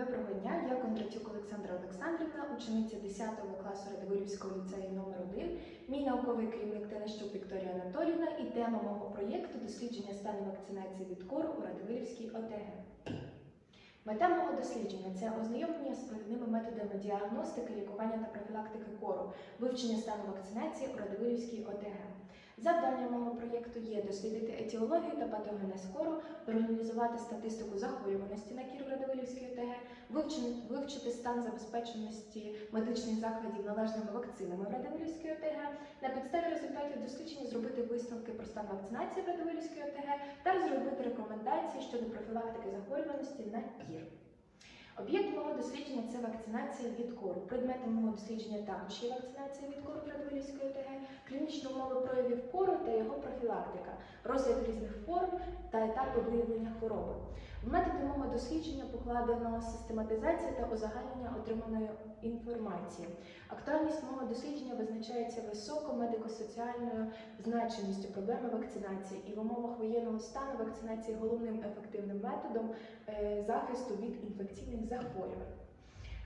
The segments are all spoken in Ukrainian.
Доброго дня, я Кондратюк Олександра Олександрівна, учениця 10 класу Радивилівського ліцею номер 1 Мій науковий керівник Тенещук Вікторія Анатоліївна і тема мого проєкту дослідження стану вакцинації від кору у Радивилівській ОТГ. Мета мого дослідження це ознайомлення з провідними методами діагностики, лікування та профілактики кору, вивчення стану вакцинації у Радивилівській ОТГ. Завданням мого проєкту є дослідити етіологію та патогенез кору, проаналізувати статистику захворюваності на кір в Радивилівській ОТГ, вивчити, стан забезпеченості медичних закладів належними вакцинами в Радивилівській ОТГ, на підставі результатів досліджень зробити висновки про стан вакцинації в Радивилівській ОТГ та розробити рекомендації щодо профілактики захворюваності на кір. Мого дослідження це вакцинація від кору. Предметом мого дослідження також є вакцинація від кору в Радивилівської ОТГ, клінічні умови проявів кору та його профілактика, розгляд різних форм та етапи виявлення хвороби. В методи мого дослідження покладено систематизація та узагальнення отриманої інформації. Актуальність мого дослідження визначається високо медико-соціальною значимістю проблеми вакцинації і в умовах воєнного стану вакцинації головним ефективним методом е, захисту від інфекційних захворювань.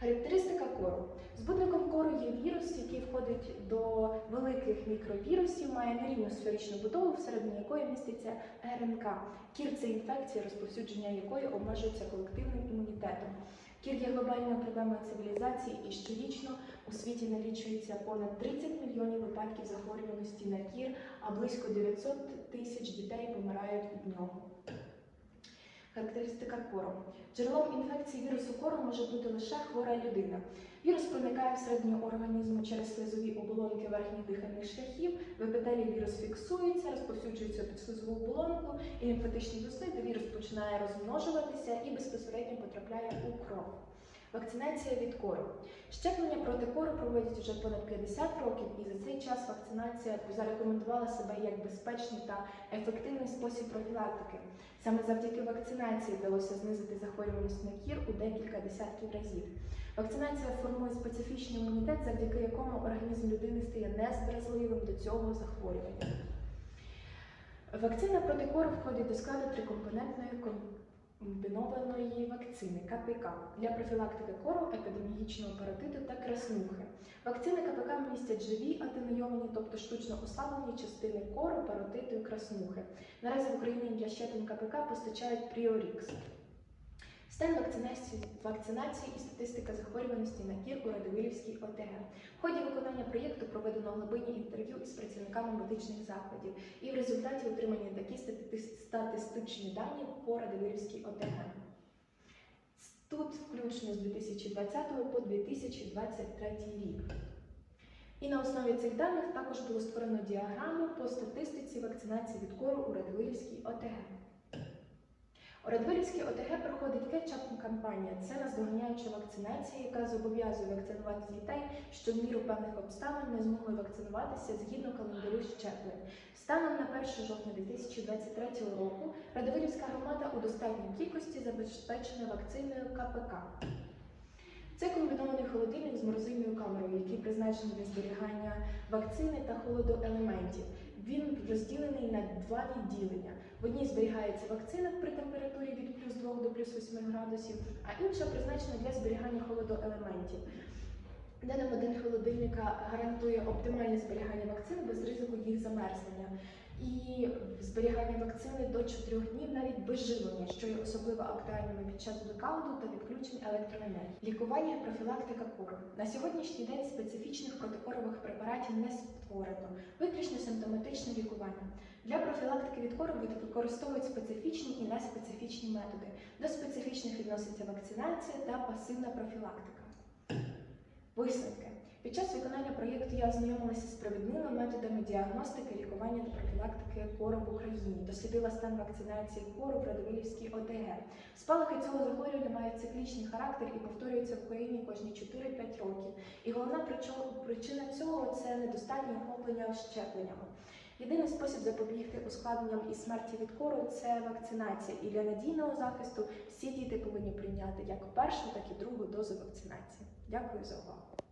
Характеристика кору. Збудником кору є вірус, який входить до великих мікровірусів, має нерівну сферичну будову, всередині якої міститься РНК. Кір це інфекція, розповсюдження якої обмежується колективним імунітетом. Кір є глобальною проблемою цивілізації і щорічно у світі налічується понад 30 мільйонів випадків захворюваності на кір, а близько 900 тисяч дітей помирають від нього. Характеристика кору. Джерелом інфекції вірусу кору може бути лише хвора людина. Вірус проникає всередині організму через слизові оболонки верхніх дихальних шляхів, в епітелії вірус фіксується, розповсюджується під слизову оболонку і лімфатичні вузли, де вірус починає розмножуватися і безпосередньо потрапляє у кров. Вакцинація від кору. Щеплення проти кору проводять вже понад 50 років, і за цей час вакцинація зарекомендувала себе як безпечний та ефективний спосіб профілактики. Саме завдяки вакцинації вдалося знизити захворюваність на кір у декілька десятків разів. Вакцинація формує специфічний імунітет, завдяки якому організм людини стає незразливим до цього захворювання. Вакцина проти кору входить до складу трикомпонентної комбінованої вакцини КПК для профілактики кору, епідеміологічного паротиту та краснухи. Вакцини КПК містять живі атенуйовані, тобто штучно ослаблені частини кору, паротиту і краснухи. Наразі в Україні для щеплень КПК постачають Пріорікс. Стан вакцинації, вакцинації і статистика захворюваності на кір у Радивилівській ОТГ. В ході виконання проєкту проведено глибинні інтерв'ю із працівниками медичних закладів, і в результаті отримані такі статистичні дані по Радивилівській ОТГ. Тут включно з 2020 по 2023 рік. І на основі цих даних також було створено діаграму по статистиці вакцинації від кору у Радивилівській ОТГ. У Радвилівській ОТГ проходить кетчап кампанія. Це наздоганяюча вакцинація, яка зобов'язує вакцинувати дітей, що в міру певних обставин не змогли вакцинуватися згідно календарю щеплень. Станом на 1 жовтня 2023 року Радвилівська громада у достатній кількості забезпечена вакциною КПК. Це комбінований холодильник з морозильною камерою, який призначений для зберігання вакцини та холодоелементів. Він розділений на два відділення. В одній зберігається вакцина при температурі від плюс 2 до плюс 8 градусів, а інша призначена для зберігання холодоелементів. Даний модель холодильника гарантує оптимальне зберігання вакцин без ризику їх замерзнення. І зберігання вакцини до 4 днів навіть без живлення, що є особливо актуальними під час блекауту та відключень електроенергії. Лікування профілактика кору. На сьогоднішній день специфічних протикорових препаратів не створено, виключно симптоматичне лікування. Для профілактики від кору використовують специфічні і неспецифічні методи. До специфічних відноситься вакцинація та пасивна профілактика. Висновки. Під час виконання проєкту я ознайомилася з провідними методами діагностики, лікування та профілактики кору в Україні, дослідила стан вакцинації кору в Радивилівській ОТГ. Спалахи цього захворювання мають циклічний характер і повторюються в Україні кожні 4-5 років. І головна причина цього це недостатнє охоплення щепленнями. Єдиний спосіб запобігти ускладненням і смерті від кору це вакцинація. І для надійного захисту всі діти повинні прийняти як першу, так і другу дозу вакцинації. Дякую за увагу.